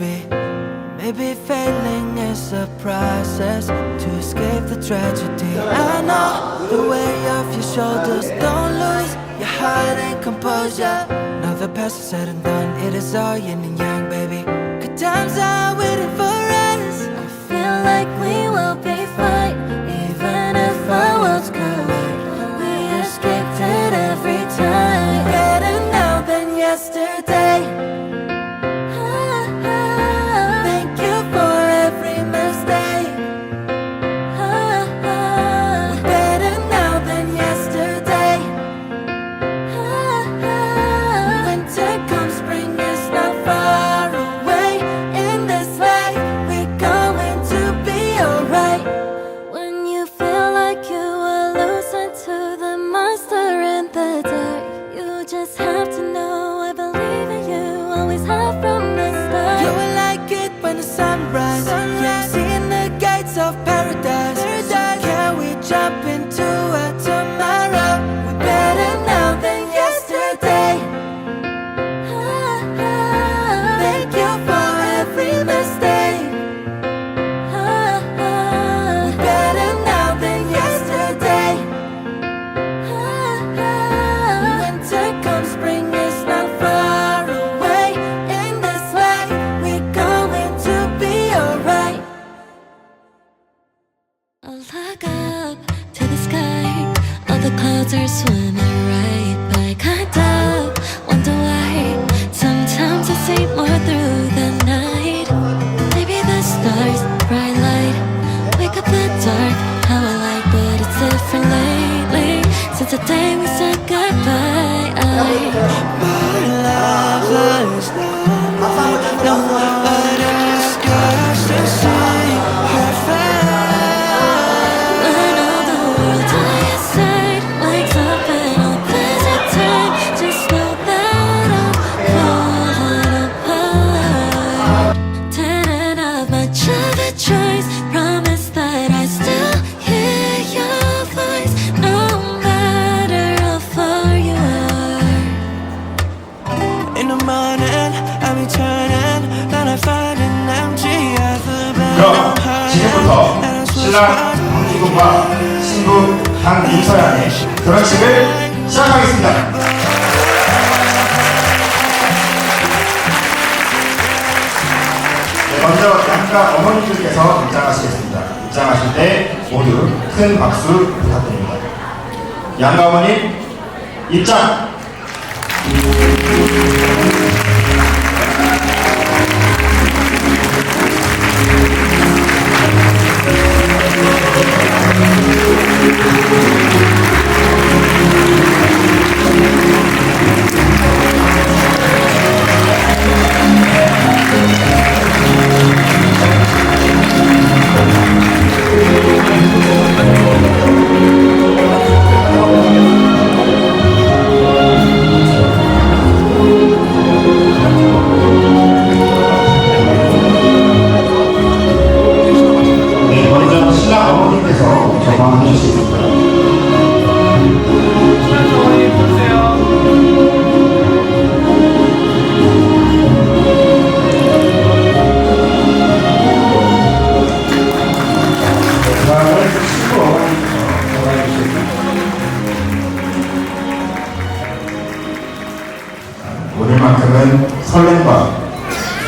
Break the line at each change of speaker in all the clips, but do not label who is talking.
Maybe failing is a process to escape the tragedy. I know the weight of your shoulders. Don't lose your heart and composure. Now the past is said and done. It is all yin and yang,
그럼 지금부터 신랑 강기동과 신부 강민서양의 결혼식을 시작하겠습니다. 네, 먼저 양가 어머니들께서 입장하시겠습니다. 입장하실 때 모두 큰 박수 부탁드립니다. 양가 어머님 입장! 설렘과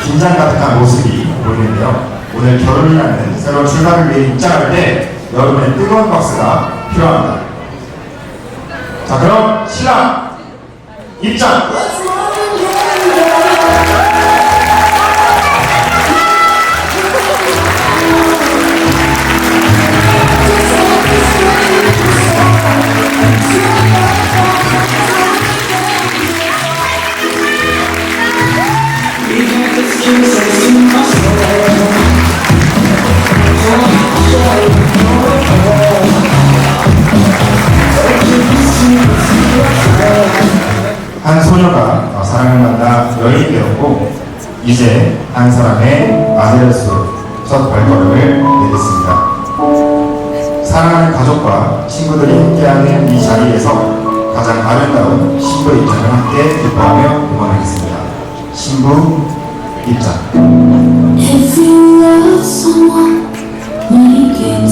긴장 가득한 모습이 보이는데요. 오늘 결혼이라는 새로운 출발을 위해 입장할 때 여러분의 뜨거운 박수가 필요합니다. 자, 그럼 신랑 입장! 한 소녀가 사랑을 만나 여인이 되었고 이제 한 사람의 아들로서 첫 발걸음을 내딛습니다. 사랑하는 가족과 친구들이 함께하는 이 자리에서 가장 아름다운 신부 입장을 함께 기뻐하며 응원하겠습니다. 신부 입장.
If you love someone, make it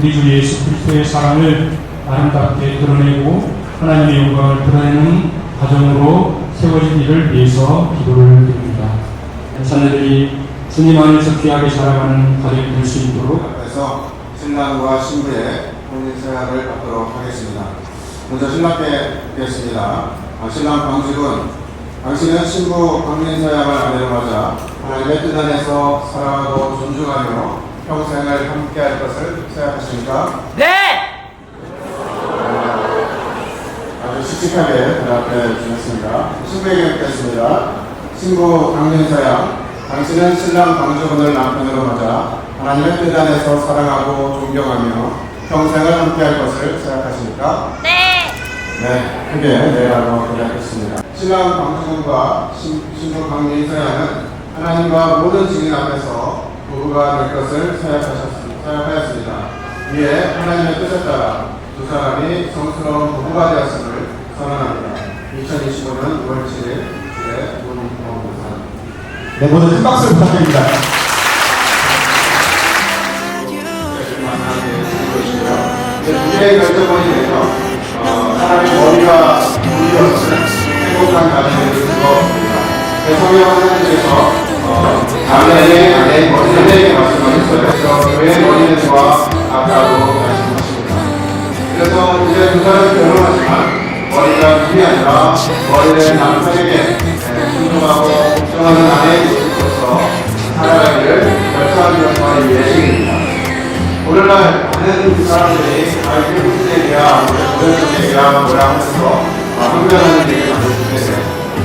우리 주 예수 그리스도의 사랑을 아름답게 드러내고 하나님의 영광을 드러내는 과정으로 세워진 일을 위해서 기도를 드립니다. 자녀들이 주님 안에서 귀하게 살아가는 가정이 될 수 있도록
앞에서 신랑과 신부의 혼인 서약을 받도록 하겠습니다. 먼저 신랑께 뵙겠습니다. 아, 신랑 방식은 당신은 신부 강민 서약을 아내로 맞아 하나님의 뜻 안에서 사랑하고 존중하며 평생을 함께할 것을 서약하십니까? 네! 아주 씩씩하게 대답해 주셨습니다. 신부에게 뵙겠습니다. 신부 강민 서약 당신은 신랑 방주군을 남편으로 맞아 하나님의 뜻 안에서 사랑하고 존경하며 평생을 함께할 것을 생각하십니까? 네. 네, 크게 네라고 대답했습니다. 신랑 방주군과 신, 신부 강민 서양은 하나님과 모든 증인 앞에서 부부가 될 것을. 생각하였습니다. 이에 하나님의 뜻에 따라 두 사람이 성스러운 부부가 되었음을 선언합니다. 2025년 5월 7일 주의 문봉사
네, 모두 큰 박수 부탁드립니다.
미래의 결정권이 돼서 어, 사람의 머리가 물려서 행복한 가정이 될 수가 없습니다. 대통령 하나님께서 어, 아내의 아내 머리에게 말씀하셨어요. 머리는 좋아 아까도 말씀하십니다. 그래서 이제 두 사람이 결혼하지만 머리가 둘이 아니라 머리를 남편에게 순종하고 걱정하는 아내로서 살아가기를 결정하기 위한 예식입니다. 오늘날 많은 사람들이 아이들 문제야, 문제야, 뭐라 하면서 얘기를 많이 듣는데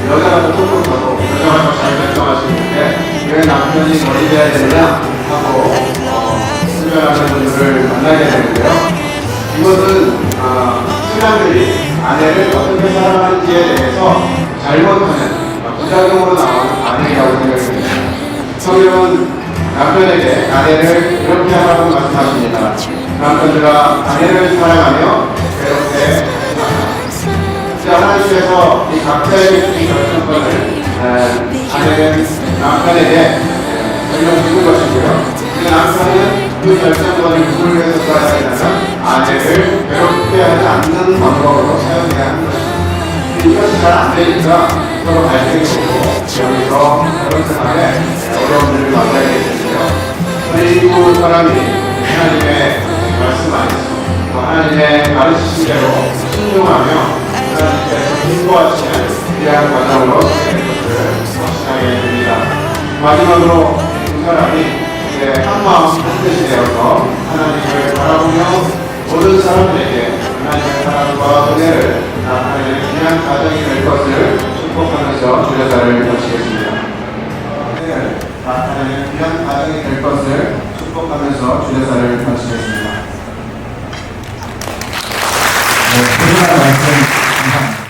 여자가 조금 더도 여자가 더잘 결정하시는데 왜 남편이 머리 돼야 되느냐 하고 어, 항변하는 분들을 만나게 되는데요. 이것은 아, 신랑들이 아내를 어떻게 사랑하는지에 대해서 잘못하는 아, 부작용으로 나오는 아내라고 생각이 됩니다. 성경은 남편에게 아내를 이렇게 하라고 말씀하십니다. 남편들아 아내를 사랑하며 하나님께서 이 각자에게 주신 결정권을 에, 아내는 남편에게 적용시킨 것이고요. 그 남편은 그 결정권을 누굴 위해서 써야 되냐면 아내를 괴롭게 하지 않는 방법으로 사용해야 하는 것입니다. 이것이 잘 안 되니까 서로 갈등이 오고 여기서 그런 생활에 어려움들을 만나게 되는데요. 그리고 사람이 하나님의 말씀 안에서 또 하나님의 가르치신 대로 순종하며 하나님께 인도하시는 귀한 만남으로 것을 성취하게 됩니다. 마지막으로 두 사람이 이제 한마음 한뜻이 되어서 하나님을 바라보며 모든 사람들에게 하나님의 사랑과 은혜를 나타내는 귀한 가정이 될 것을 축복하면서 주례사를 모시겠습니다. 은혜를 나타내는 귀한 가정이
될 것을 축복하면서 주례사를 모시겠습니다.
네, Amén.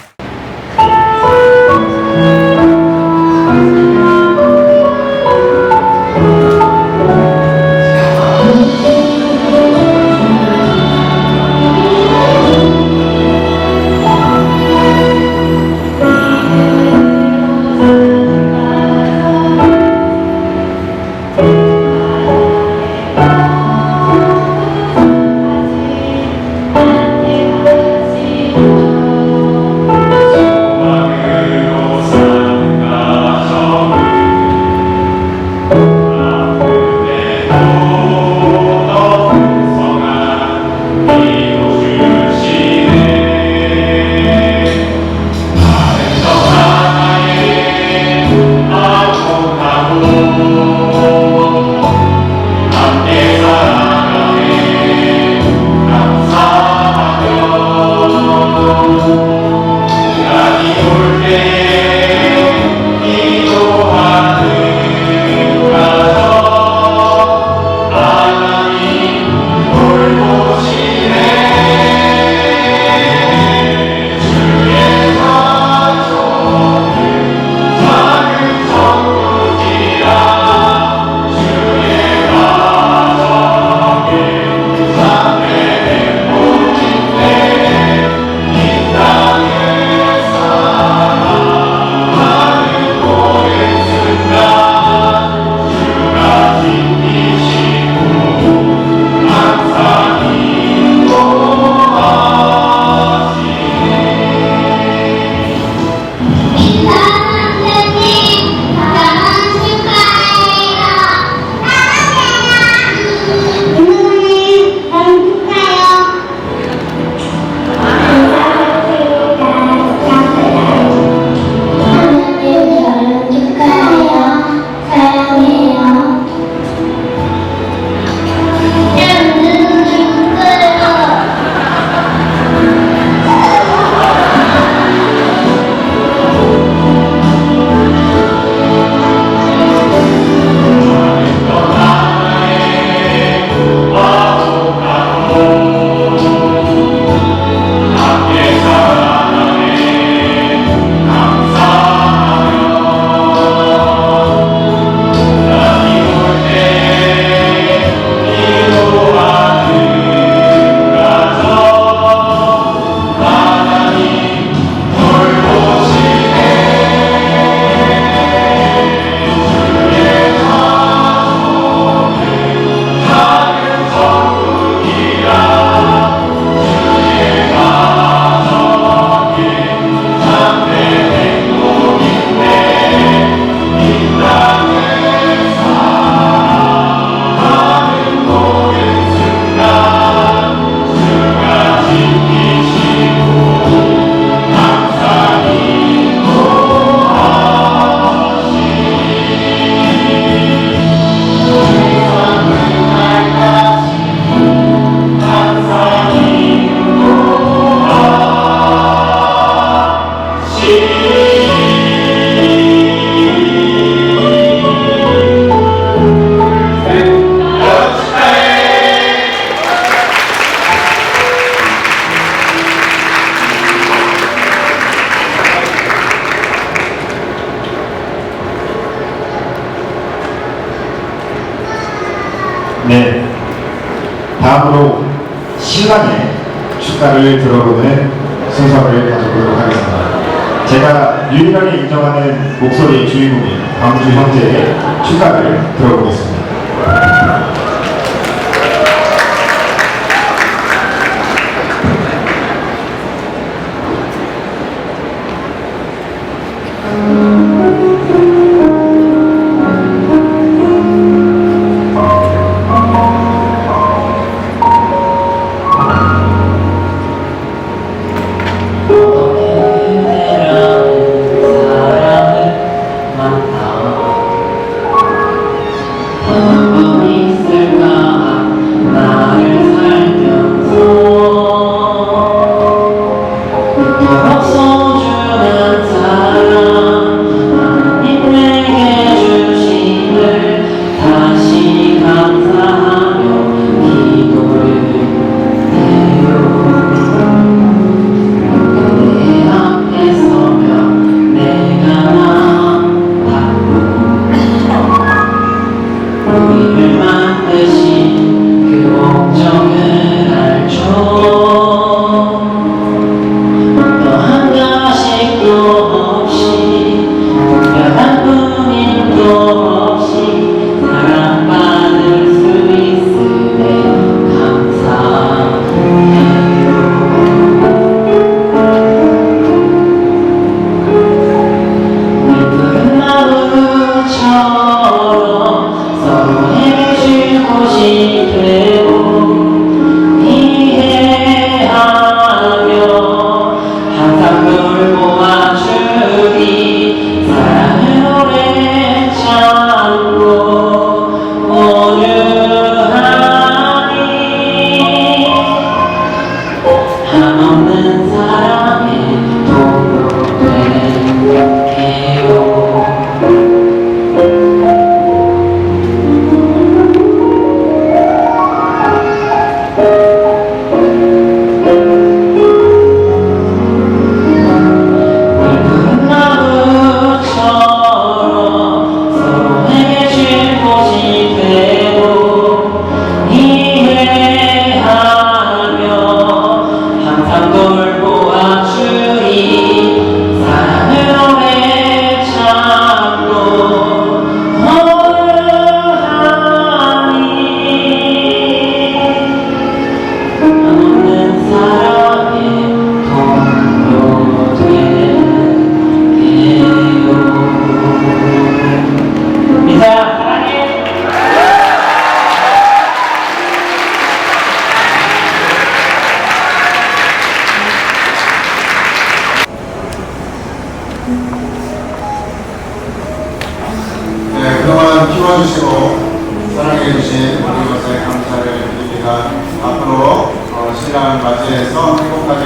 키워주시고 사랑해주신 우리 것에 감사를 드립니다. 앞으로 어, 신랑을 맞이해서 행복하게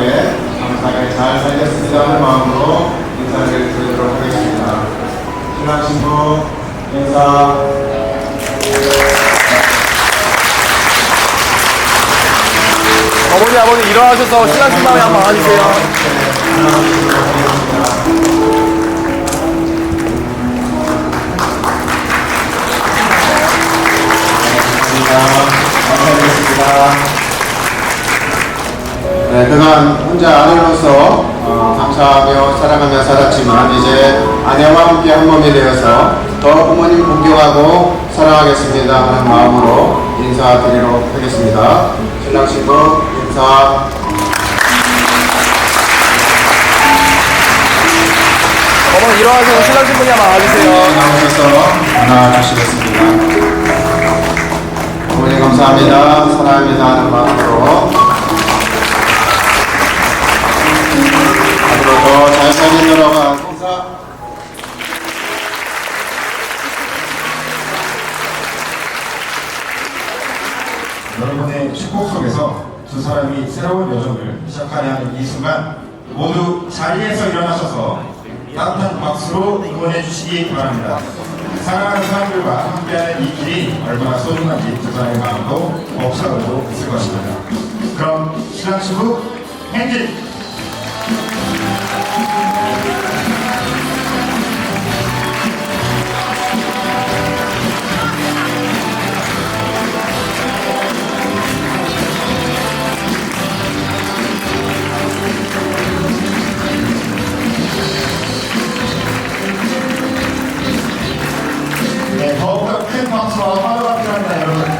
감사하게 잘 살겠습니다 마음으로 인사를 드리도록 하겠습니다. 신랑 신부 인사
어머니 아버님 일어나셔서 신랑 신방에 한번 안아주세요.
감사드리겠습니다. 네, 그간 혼자 아내로서 어, 감사하며 사랑하며 살았지만 이제 아내와 함께 한 몸이 되어서 더 부모님 존경하고 사랑하겠습니다 하는 마음으로 인사드리도록 하겠습니다. 신랑 신부 인사.
어머니 일어나셔서 신랑 신부님 한번 안아주세요.
나오셔서 안아주시겠습니다. 어머니 감사합니다. 사랑합니다 하는 마음으로 앞으로 더잘 살리느라고 인사.
여러분의 축복 속에서 두 사람이 새로운 여정을 시작하려 하는 이 순간 모두 자리에서 일어나셔서 따뜻한 박수로 응원해 주시기 바랍니다. 사랑하는 사람들과 함께하는 이 길이 얼마나 소중한지 두 사람의 마음도 벅차고 있을 것입니다. 그럼 신랑 신부 행진! 네, 더욱더 큰 박수와 환호가 필요합니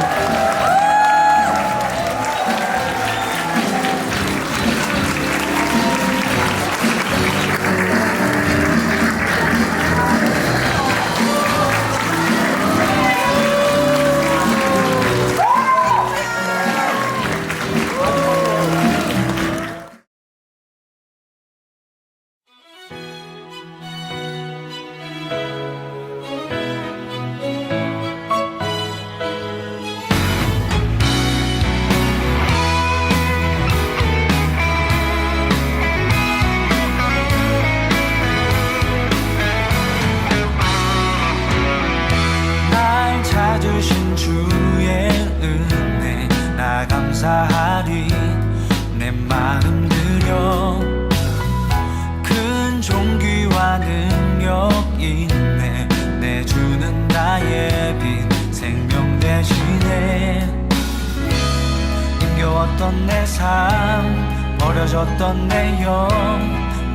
힘겨웠던 내 삶 버려졌던 내 영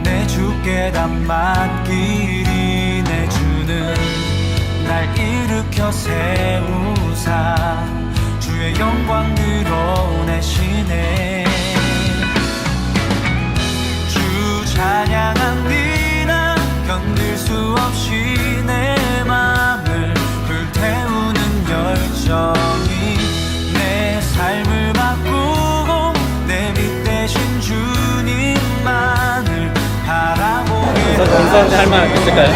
내 주께 다 맡기리 내 주는 날 일으켜 세우사 주의 영광 드러내시네 주 찬양합니다 견딜 수 없이 내 맘을 불태우는 열정이 내 삶을
인사한테 할말 있을까요?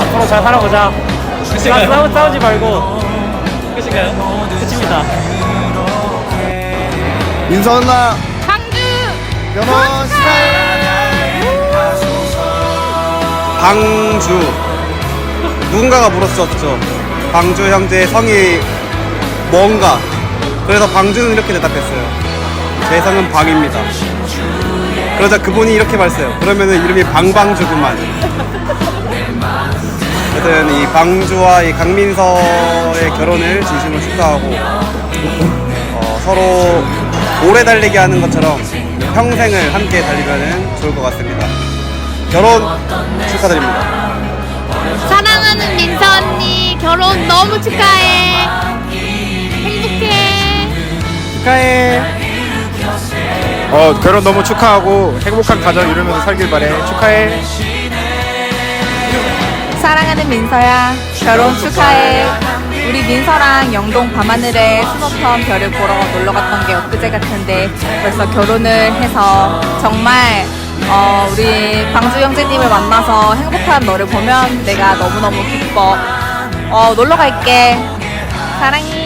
앞으로 잘 살아보자. 시간 싸우, 싸우지 말고. 끝인가요? 끝입니다.
누나 결혼 축하해 방주 누군가가 물었었죠 방주 형제의 성이 뭔가 그래서 방주는 이렇게 대답했어요 제 성은 방입니다 그러자 그분이 이렇게 말했어요 그러면은 이름이 방방주구만 하여튼 이 방주와 이 강민서의 결혼을 진심으로 축하하고 어, 서로 오래 달리게 하는 것처럼 평생을 함께 달리면 좋을 것 같습니다. 결혼 축하드립니다.
사랑하는 민서 언니 결혼 너무 축하해. 행복해.
축하해.
어, 결혼 너무 축하하고 행복한 가정 이루면서 살길 바래. 축하해.
사랑하는 민서야 결혼 축하해. 우리 민서랑 영동 밤하늘에 수놓던 별을 보러 놀러 갔던 게 엊그제 같은데 벌써 결혼을 해서 정말 어, 우리 광주 형제님을 만나서 행복한 너를 보면 내가 너무너무 기뻐. 어, 놀러 갈게. 사랑해.